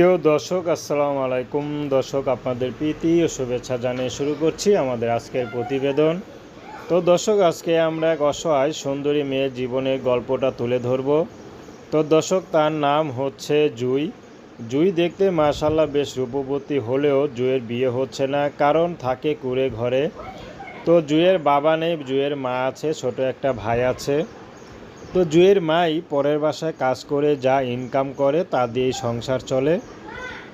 প্রিয় দর্শক, আসসালামু আলাইকুম। দর্শক, আপনাদের প্রীতি ও শুভেচ্ছা জানিয়ে শুরু করছি আমাদের আজকের প্রতিবেদন। তো দর্শক, আজকে আমরা এক অসহায় সুন্দরী মেয়ের জীবনের গল্পটা তুলে ধরব। তো দর্শক, তার নাম হচ্ছে জুই। জুই দেখতে মাশাল্লাহ বেশ রূপবতী হলেও জুয়ের বিয়ে হচ্ছে না, কারণ থাকে কুড়ে ঘরে। তো জুয়ের বাবা নেই জুয়ের মা আছে, ছোট একটা ভাই আছে। তো জুয়ের মাই পরের বাসায় কাজ করে যা ইনকাম করে তা দিয়েই সংসার চলে।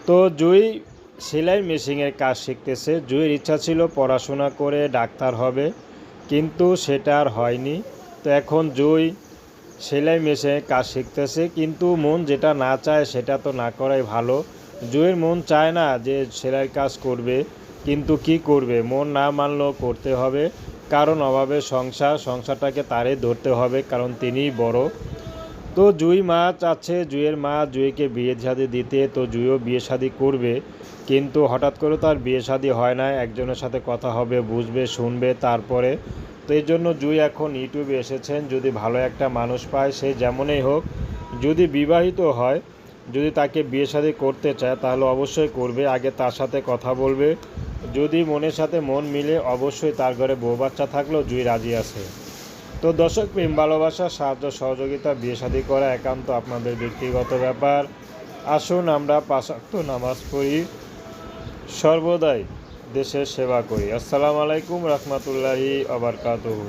তো জুই সেলাই মেশিনের কাজ শিখতেছে। জুইয়ের ইচ্ছা ছিল পড়াশোনা করে ডাক্তার হবে, কিন্তু সেটা আর হয়নি। তো এখন জুই সেলাই মেশিনের কাজ শিখতেছে, কিন্তু মন যেটা না চায় সেটা তো না করাই ভালো। জুয়ের মন চায় না যে সেলাই কাজ করবে, কিন্তু কি করবে? মন না মানলেও করতে হবে। কারণ অভাবে সংসার, সংসারটাকে তারই ধরতে হবে, কারণ তিনিই বড়। তো জুই মা চাচ্ছে, জুইয়ের মা জুইকে বিয়ে শাদি দিতে, তো জুইও বিয়ে শাদি করবে। কিন্তু হঠাৎ করে তার বিয়ে শাদি হয় না, একজনের সাথে কথা হবে, বুঝবে, শুনবে, তারপরে। তো এই জন্য জুই এখন ইউটিউবে এসেছেন, যদি ভালো একটা মানুষ পায়, সে যেমনই হোক, যদি বিবাহিত হয়, যদি তাকে বিয়ে শাদি করতে চায়, তাহলে অবশ্যই করবে, আগে তার সাথে কথা বলবে। যদি মনের সাথে মন মিলে, অবশ্যই তার ঘরে বউ বাচ্চা থাকলেও জুই রাজি আছে। তো দর্শক, প্রেম, ভালোবাসা, সাহায্য, সহযোগিতা, বিয়ে শি করা একান্ত আপনাদের ব্যক্তিগত ব্যাপার। আসুন আমরা পাশাক্ত নামাজ পড়ি। সর্বদাই দেশের সেবা করি। আসসালামু আলাইকুম, রহমতুল্লাহি আবরকাতুহু